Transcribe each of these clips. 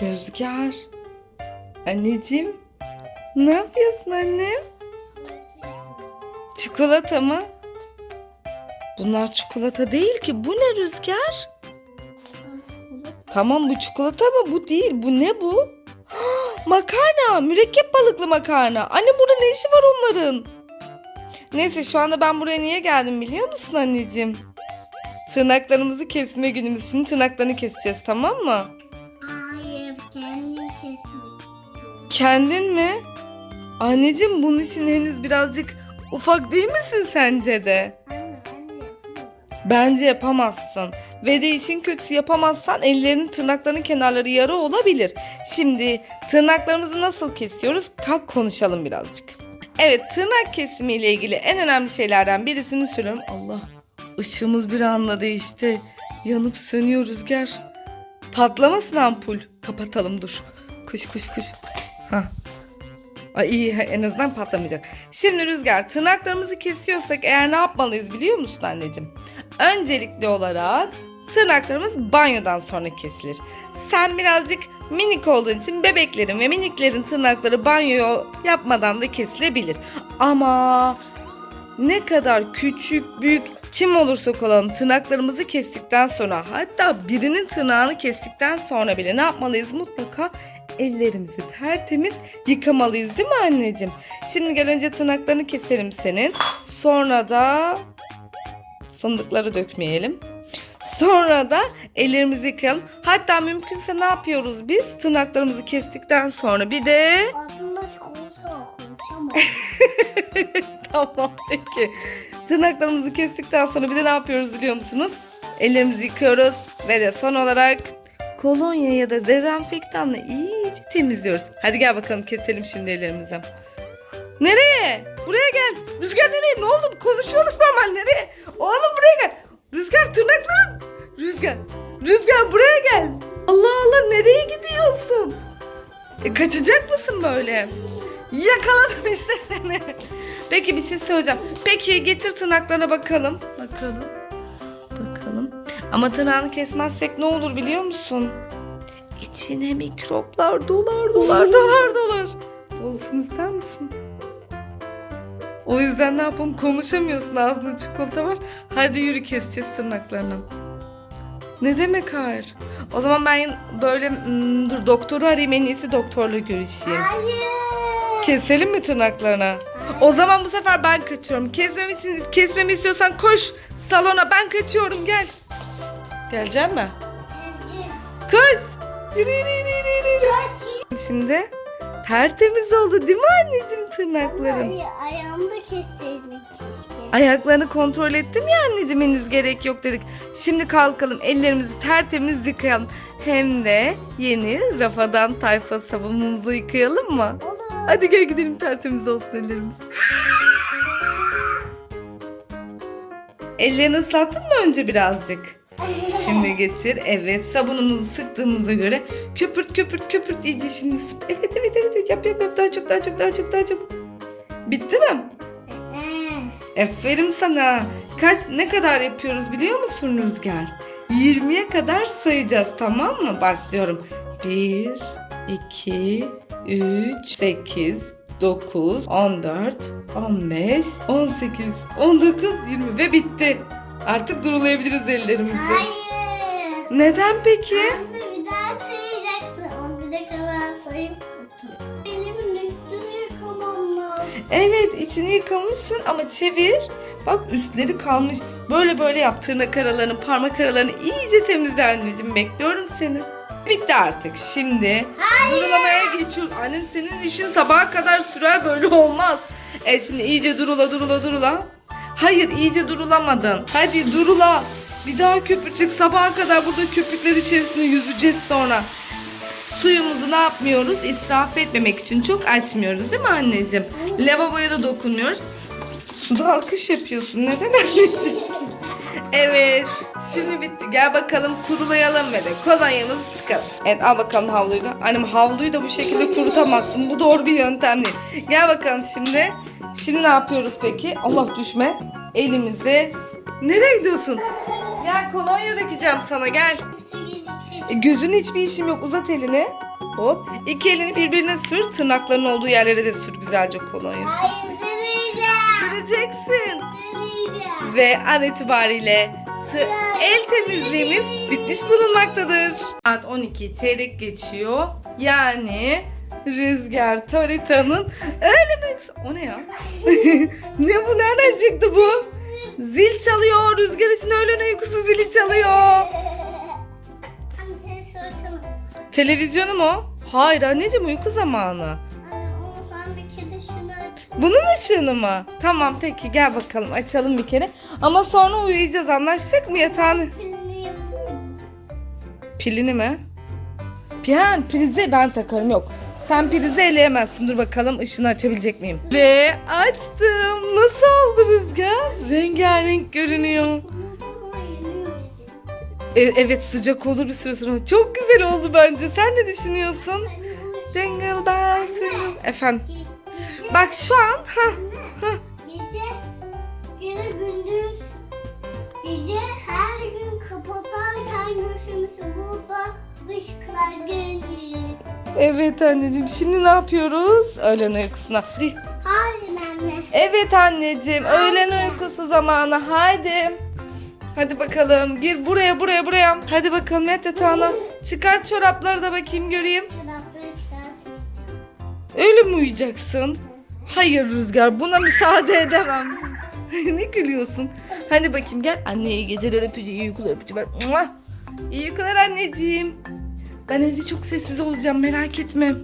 Rüzgar. Anneciğim. Ne yapıyorsun annem? Çikolata mı? Bunlar çikolata değil ki. Bu ne Rüzgar? Tamam bu çikolata ama bu değil. Bu ne bu? makarna. Mürekkep balıklı makarna. Anne burada ne işi var onların? Neyse şu anda ben buraya niye geldim biliyor musun anneciğim? Tırnaklarımızı kesme günümüz. Şimdi tırnaklarını keseceğiz tamam mı? Kendin mi? Anneciğim bunun için henüz birazcık ufak değil misin sence de? Bence yapamazsın. Ve de işin kötüsü yapamazsan ellerinin tırnaklarının kenarları yara olabilir. Şimdi tırnaklarımızı nasıl kesiyoruz? Kalk konuşalım birazcık. Evet tırnak kesimi ile ilgili en önemli şeylerden birisini söylüyorum. Allah ışığımız bir anda değişti. Yanıp sönüyor rüzgar. Patlamasın ampul. Kapatalım dur. Kuş kuş kuş. Hah. Ay iyi en azından patlamayacak. Şimdi Rüzgar tırnaklarımızı kesiyorsak eğer ne yapmalıyız biliyor musun anneciğim? Öncelikli olarak tırnaklarımız banyodan sonra kesilir. Sen birazcık minik olduğun için bebeklerin ve miniklerin tırnakları banyo yapmadan da kesilebilir. Ama ne kadar küçük büyük kim olursak olalım tırnaklarımızı kestikten sonra hatta birinin tırnağını kestikten sonra bile ne yapmalıyız mutlaka ellerimizi tertemiz yıkamalıyız değil mi anneciğim? Şimdi gel önce tırnaklarını keselim senin. Sonra da fındıkları dökmeyelim. Sonra da ellerimizi yıkayalım. Hatta mümkünse ne yapıyoruz biz? Tırnaklarımızı kestikten sonra bir de Aslında çikolata. Tamam peki. Tırnaklarımızı kestikten sonra bir de ne yapıyoruz biliyor musunuz? Ellerimizi yıkıyoruz ve de son olarak kolonya ya da dezenfektanla iyice temizliyoruz. Hadi gel bakalım keselim şimdi ellerimizi. Nereye? Buraya gel. Rüzgar nereye? Ne oldu? Konuşuyorduk normal. Nereye? Oğlum buraya gel. Rüzgar tırnakların. Rüzgar. Rüzgar buraya gel. Allah Allah nereye gidiyorsun? E, kaçacak mısın böyle? Yakaladım işte seni. Peki bir şey söyleyeceğim. Peki getir tırnaklarına bakalım. Bakalım. Ama tırnağını kesmezsek ne olur biliyor musun? İçine mikroplar dolar dolar dolar dolar. Olsun ister misin? O yüzden ne yapalım konuşamıyorsun ağzında çikolata var. Hadi yürü keseceğiz tırnaklarını. Ne demek hayır? O zaman ben böyle hmm, dur doktoru arayayım en iyisi doktorla görüşeyim. Hayır. Keselim mi tırnaklarına? O zaman bu sefer ben kaçıyorum. Kesmem için kesmemi istiyorsan koş salona ben kaçıyorum gel. Gelecek mi? Koş. Yürü yürü yürü yürü. yürü. Şimdi tertemiz oldu değil mi anneciğim tırnakların? Hayır, ayağımda kesseydin keşke. Ayaklarını kontrol ettim ya anneciğim henüz gerek yok dedik. Şimdi kalkalım ellerimizi tertemiz yıkayalım. Hem de yeni Rafadan tayfa sabunumuzla yıkayalım mı? Olur. Hadi gel gidelim tertemiz olsun ellerimiz. Ellerini ıslattın mı önce birazcık? Şimdi getir. Evet sabunumuzu sıktığımıza göre köpürt köpürt köpürt iyice şimdi. Evet evet evet yap yap yap daha çok daha çok daha çok daha çok. Bitti mi? Aferin sana. Kaç ne kadar yapıyoruz biliyor musun Rüzgar? 20'ye kadar sayacağız tamam mı? Başlıyorum. 1, 2, 3, 8, 9, 14, 15, 18, 19, 20 ve bitti. Artık durulayabiliriz ellerimizi. Hayır. Neden peki? Anne bir daha sayacaksın. On bir kadar sayıp otur. Elimin üstünü yıkamam lazım. Evet içini yıkamışsın ama çevir. Bak üstleri kalmış. Böyle böyle yap tırnak aralarını, parmak aralarını iyice temizle anneciğim. Bekliyorum seni. Bitti artık. Şimdi durulamaya geçiyoruz. Annen senin işin sabaha kadar sürer böyle olmaz. Evet şimdi iyice durula durula durula. Hayır iyice durulamadın. Hadi durula. Bir daha köpürcük sabaha kadar burada köpükler içerisinde yüzeceğiz sonra. Suyumuzu ne yapmıyoruz? İsraf etmemek için çok açmıyoruz değil mi anneciğim? Lavaboya da dokunmuyoruz. Suda alkış yapıyorsun. Neden anneciğim? Evet. Şimdi bitti. Gel bakalım kurulayalım de kolonyamızı sıkalım. Evet al bakalım havluyu da. Annem havluyu da bu şekilde kurutamazsın. Bu doğru bir yöntem değil. Gel bakalım şimdi. Şimdi ne yapıyoruz peki? Allah düşme. Elimizi. Nereye gidiyorsun? Gel kolonya dökeceğim sana gel. E, gözün hiçbir işim yok. Uzat elini. Hop. İki elini birbirine sür. Tırnakların olduğu yerlere de sür güzelce kolonya. Hayır seni yiyeceğim. Süreceksin. Ve an itibariyle el temizliğimiz bitmiş bulunmaktadır. Saat 12 çeyrek geçiyor. Yani Rüzgar Torita'nın öğlen uykusu. O ne ya? ne bu? Nereden çıktı bu? Zil çalıyor. Rüzgar için öğlen uykusu zili çalıyor. Televizyonu mu? Hayır anneciğim uyku zamanı. Bunun ışığını mı? Tamam peki gel bakalım açalım bir kere. Ama sonra uyuyacağız anlaştık mı yatağını? Pilini yapayım. Pilini mi? Ya prizi ben takarım yok. Sen prizi eleyemezsin. Dur bakalım ışığını açabilecek miyim? Ve açtım. Nasıl oldu Rüzgar? Rengarenk görünüyor. E- evet sıcak olur bir süre sonra. Çok güzel oldu bence. Sen ne düşünüyorsun? Jingle bells. Efendim. Bak şu an. Hah. anne, gece, gece gündüz, gece her gün kapatarken gözümüzü burada ışıklar geliyor. Evet anneciğim. Şimdi ne yapıyoruz? Öğlen uykusuna. Hadi. Hayır anne. Evet anneciğim. Öğlen uykusu zamanı. Haydi. Hadi bakalım. Gir buraya buraya buraya. Hadi bakalım yat yatağına. Çıkar çorapları da bakayım göreyim. Kulakları çıkart. Öyle mi uyuyacaksın? Hayır Rüzgar buna müsaade edemem. ne gülüyorsun? Hadi bakayım gel. Anne iyi geceler öpücü, iyi uykular öpücü ver. İyi uykular anneciğim. Ben evde çok sessiz olacağım merak etme.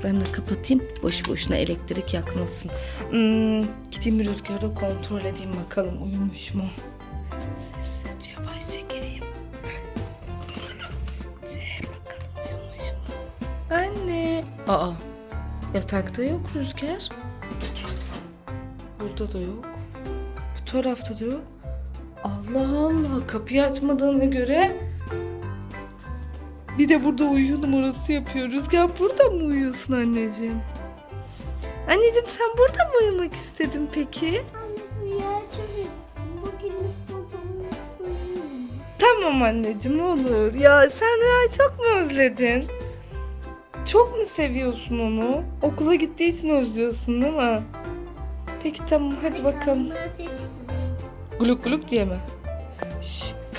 Işıklarını kapatayım. Boş boşuna elektrik yakmasın. Hmm, gideyim bir rüzgarı kontrol edeyim bakalım uyumuş mu? Sessizce yavaşça gireyim. Sessizce bakalım uyumuş mu? Anne. Aa yatakta yok rüzgar. Burada da yok. Bu tarafta da yok. Allah Allah kapıyı açmadığına göre bir de burada uyuyor numarası yapıyor. Rüzgar burada mı uyuyorsun anneciğim? Anneciğim sen burada mı uyumak istedin peki? Tamam anneciğim olur. Ya sen Rüya'yı çok mu özledin? Çok mu seviyorsun onu? Okula gittiği için özlüyorsun değil mi? Peki tamam hadi bakalım. Gluk gluk diye mi?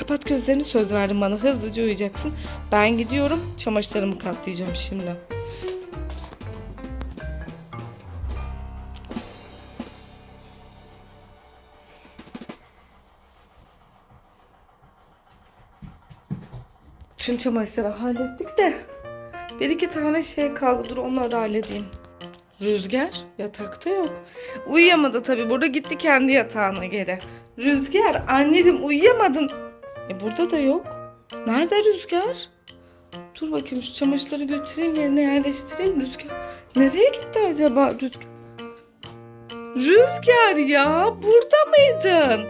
Kapat gözlerini söz verdin bana hızlıca uyuyacaksın. Ben gidiyorum çamaşırlarımı katlayacağım şimdi. Tüm çamaşırları hallettik de bir iki tane şey kaldı. Dur onları halledeyim. Rüzgar yatakta yok. Uyuyamadı tabii. Burada gitti kendi yatağına geri. Rüzgar anneciğim uyuyamadın. Burada da yok. Nerede Rüzgar? Dur bakayım şu çamaşırları götüreyim yerine yerleştireyim Rüzgar. Nereye gitti acaba Rüzgar? Rüzgar ya burada mıydın?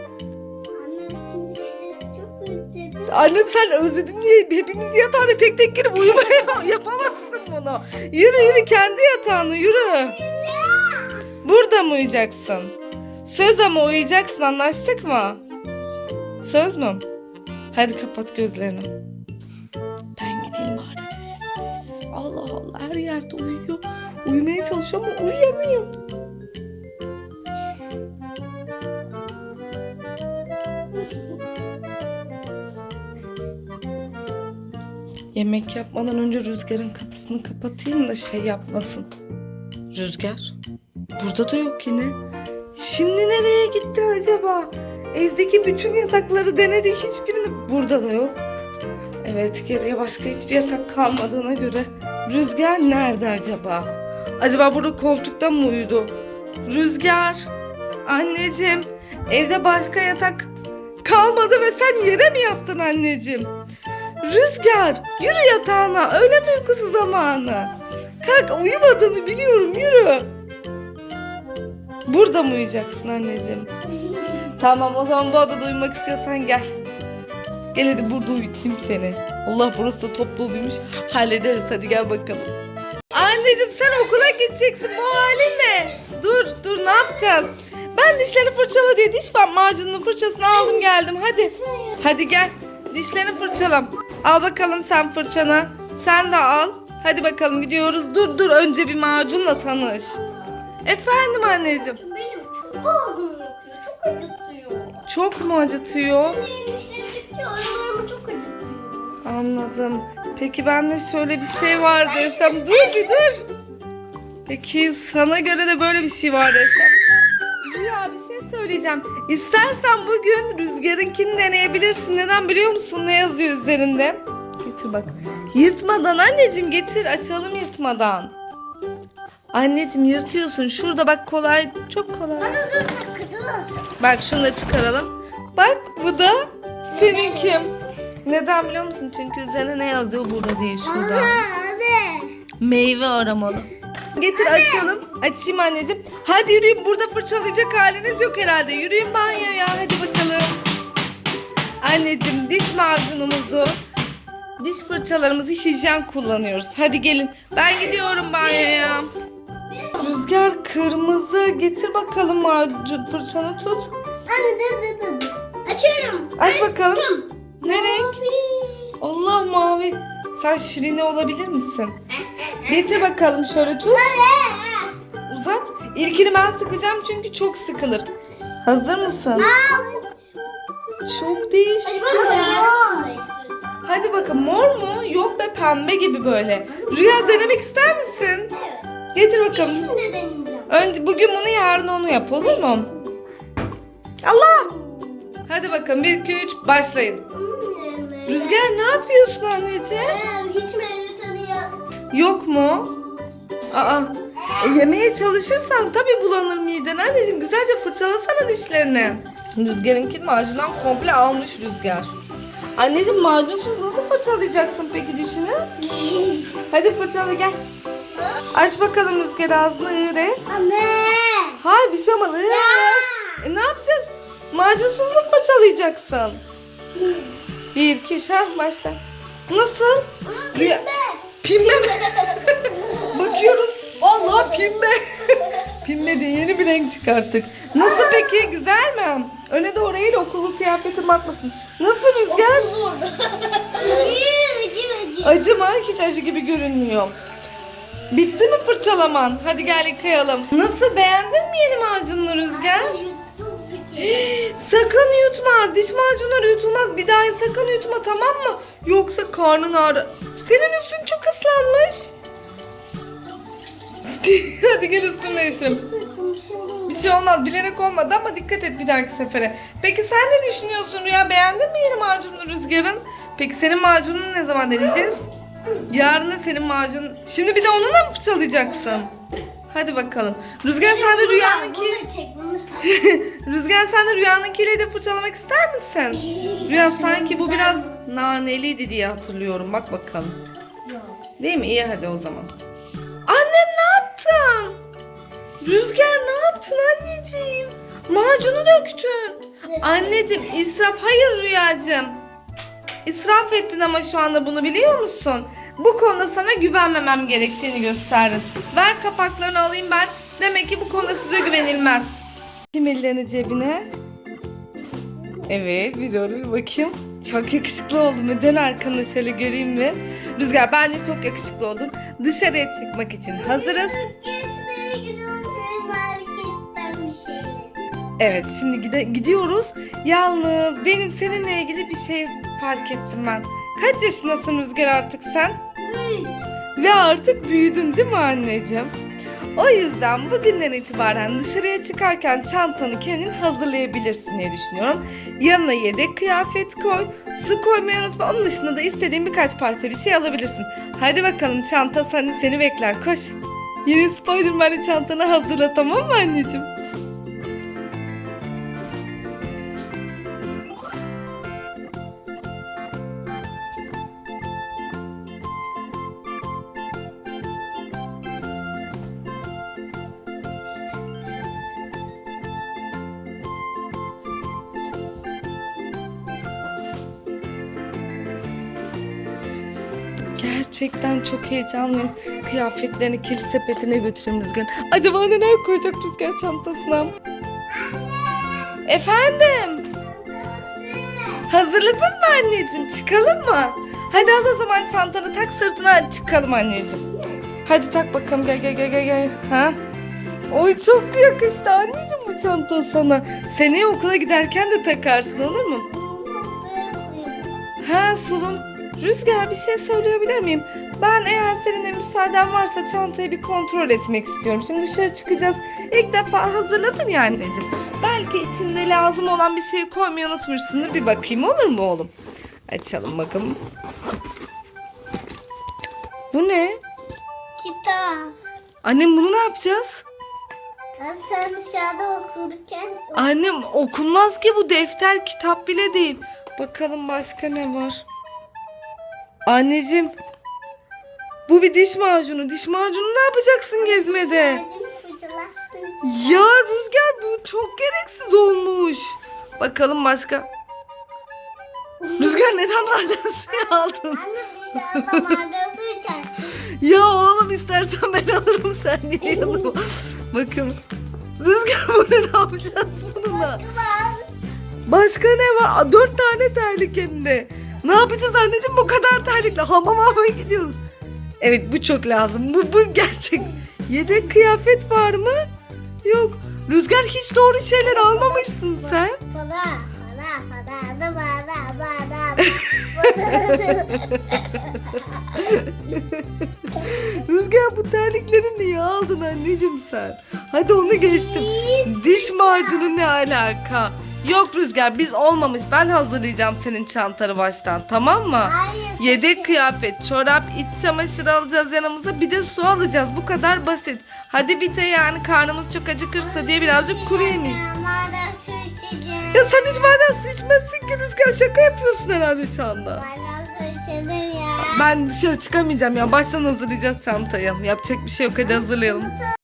Annem sen özledin diye hepimiz yatağına tek tek girip uyumaya yapamazsın bunu. Yürü yürü kendi yatağına yürü. Burada mı uyuyacaksın? Söz ama uyuyacaksın anlaştık mı? Söz mü? Hadi kapat gözlerini. Ben gideyim bari sessiz sessiz. Allah Allah her yerde uyuyor. Uyumaya çalışıyor ama uyuyamıyor. Yemek yapmadan önce Rüzgar'ın kapısını kapatayım da şey yapmasın. Rüzgar? Burada da yok yine. Şimdi nereye gitti acaba? Evdeki bütün yatakları denedik hiçbirini. Burada da yok. Evet geriye başka hiçbir yatak kalmadığına göre Rüzgar nerede acaba? Acaba burada koltukta mı uyudu? Rüzgar! Anneciğim evde başka yatak kalmadı ve sen yere mi yattın anneciğim? Rüzgar yürü yatağına öğlen uykusu zamanı. Kalk uyumadığını biliyorum yürü. Burada mı uyuyacaksın anneciğim? Tamam o zaman bu odada uyumak istiyorsan gel. Gel hadi burada uyutayım seni. Allah burası da top doluymuş. Hallederiz hadi gel bakalım. Anneciğim sen okula gideceksin bu halin ne? Dur dur ne yapacağız? Ben dişlerini fırçala diye diş var macununun fırçasını aldım geldim hadi. Hadi gel dişlerini fırçalam. Al bakalım sen fırçanı. Sen de al. Hadi bakalım gidiyoruz. Dur dur önce bir macunla tanış. Efendim anneciğim. Benim çok ağzım yakıyor. Çok acıtıyor. Çok mu acıtıyor? Aralarımı çok acıtıyor. Anladım. Peki ben de şöyle bir şey var desem. Dur bir dur. Peki sana göre de böyle bir şey var desem. Ya bir şey söyleyeceğim. İstersen bugün rüzgarınkini deneyebilirsin. Neden biliyor musun? Ne yazıyor üzerinde? Getir bak. Yırtmadan anneciğim getir. Açalım yırtmadan. Anneciğim yırtıyorsun. Şurada bak kolay. Çok kolay. Bana dur dur. Bak şunu da çıkaralım. Bak bu da seninki. Neden biliyor musun? Çünkü üzerine ne yazıyor burada değil şurada. hadi. Meyve aramalı. Getir açalım. Açayım anneciğim. Hadi yürüyün burada fırçalayacak haliniz yok herhalde. Yürüyün banyoya hadi bakalım. Anneciğim diş macunumuzu, diş fırçalarımızı hijyen kullanıyoruz. Hadi gelin. Ben gidiyorum banyoya. Rüzgar kırmızı. Getir bakalım macun fırçanı tut. Anne dur dur dur. Açıyorum. Aç bakalım. Ne renk? Allah mavi. Sen şirine olabilir misin? Getir bakalım şöyle tut. Uzat. İlkini ben sıkacağım çünkü çok sıkılır. Hazır mısın? Çok değişik. Hadi bakalım mor mu? Yok be pembe gibi böyle. Rüya denemek ister misin? Evet. Getir bakalım. İkisini de deneyeceğim. Önce bugün bunu yarın onu yap olur mu? Allah! Hadi bakalım 1 2 3 başlayın. Rüzgar ne yapıyorsun anneciğim? Ee, Hiç meyve tadı yok. Yok mu? Aa. E, yemeye çalışırsan tabii bulanır miden anneciğim. Güzelce fırçalasana dişlerini. Rüzgar'ınki macundan komple almış Rüzgar. Anneciğim macunsuz nasıl fırçalayacaksın peki dişini? Hadi fırçala gel. Aç bakalım Rüzgar ağzını ığır et. Anne. Hayır bir şey olmaz ığır et. E, ne yapacağız? Macunsuz mu fırçalayacaksın? Bir, iki, üç, ha başla. Nasıl? Rüya- Pimbe mi? Bakıyoruz. Allah pimbe. pimbe diye yeni bir renk çıkarttık. Nasıl peki? Güzel mi? Öne doğru eğil okulu kıyafetin bakmasın. Nasıl Rüzgar? Acı acı. Acı mı? Hiç acı gibi görünmüyor. Bitti mi fırçalaman? Hadi gel yıkayalım. Nasıl beğendin mi yeni macununu Rüzgar? sakın yutma. Diş macunları yutulmaz. Bir daha sakın yutma tamam mı? Yoksa karnın ağrır. Senin üstün çok ıslanmış. Hadi gel üstünü değiştirelim. Bir şey olmaz. Bilerek olmadı ama dikkat et bir dahaki sefere. Peki sen ne düşünüyorsun Rüya? Beğendin mi yeni macununu Rüzgar'ın? Peki senin macununu ne zaman deneyeceğiz? Yarın da senin macun. Şimdi bir de onunla mı fırçalayacaksın? Hadi bakalım. Rüzgar sen de Rüya'nınki... Bunu çek bunu. Rüzgar sen de Rüya'nınkiyle de fırçalamak ister misin? Rüya sanki bu biraz naneliydi diye hatırlıyorum. Bak bakalım. Değil mi? İyi hadi o zaman. Annem ne yaptın? Rüzgar ne yaptın anneciğim? Macunu döktün. Anneciğim israf. Hayır Rüyacığım. İsraf ettin ama şu anda bunu biliyor musun? Bu konuda sana güvenmemem gerektiğini gösterdin. Ver kapaklarını alayım ben. Demek ki bu konuda size güvenilmez. Kim ellerini cebine? Evet bir öyle bakayım. Çok yakışıklı oldun mu? Dön arkanı şöyle göreyim mi? Rüzgar bence çok yakışıklı oldun. Dışarıya çıkmak için hazırız. Evet şimdi gide- gidiyoruz. Yalnız benim seninle ilgili bir şey fark ettim ben. Kaç yaşındasın Rüzgar artık sen? Ve artık büyüdün değil mi anneciğim? O yüzden bugünden itibaren dışarıya çıkarken çantanı kendin hazırlayabilirsin diye düşünüyorum. Yanına yedek kıyafet koy, su koymayı unutma. Onun dışında da istediğin birkaç parça bir şey alabilirsin. Hadi bakalım çanta seni, seni bekler koş. Yeni Spiderman'li çantanı hazırla tamam mı anneciğim? Gerçekten çok heyecanlıyım. Kıyafetlerini kirli sepetine götüreyim Rüzgar. Acaba neler koyacak Rüzgar çantasına? Efendim? Hazırladın mı anneciğim? Çıkalım mı? Hadi al o zaman çantanı tak sırtına çıkalım anneciğim. Hadi tak bakalım gel gel gel gel gel. Ha? Oy çok yakıştı anneciğim bu çanta sana. Seneye okula giderken de takarsın olur mu? Ha Sulun. Rüzgar bir şey söyleyebilir miyim? Ben eğer senin de müsaaden varsa çantayı bir kontrol etmek istiyorum. Şimdi dışarı çıkacağız. İlk defa hazırladın ya anneciğim. Belki içinde lazım olan bir şeyi koymayı unutmuşsundur. Bir bakayım olur mu oğlum? Açalım bakalım. Bu ne? Kitap. Annem bunu ne yapacağız? Ben sen dışarıda okurken Annem okunmaz ki bu defter kitap bile değil. Bakalım başka ne var? Anneciğim. Bu bir diş macunu. Diş macunu ne yapacaksın gezmede? Ya Rüzgar bu çok gereksiz olmuş. Bakalım başka. Rüzgar neden maden suyu aldın? Anne dışarıda maden su içersin. Ya oğlum istersen ben alırım sen niye yanıma? Bakın. Rüzgar bu ne yapacağız bununla? Başka ne var? Dört tane terlik hem de. Ne yapacağız anneciğim bu kadar terlikle? Hamam almaya gidiyoruz. Evet bu çok lazım. Bu, bu gerçek. Yedek kıyafet var mı? Yok. Rüzgar hiç doğru şeyler almamışsın sen. Para, para, para, para, para. Rüzgar bu terlikleri niye aldın anneciğim sen? Hadi onu geçtim. Diş macunu ne alaka? Yok Rüzgar biz olmamış. Ben hazırlayacağım senin çantanı baştan tamam mı? Hayır. Yedek kıyafet, çorap, iç çamaşırı alacağız yanımıza. Bir de su alacağız. Bu kadar basit. Hadi bir de yani karnımız çok acıkırsa diye birazcık kuru yemiş. Maden su içeceğim. Ya sen hiç maden su içmezsin ki Rüzgar. Şaka yapıyorsun herhalde şu anda. Maden su içelim ya. Ben dışarı çıkamayacağım ya. Baştan hazırlayacağız çantayı. Yapacak bir şey yok. Hadi hazırlayalım.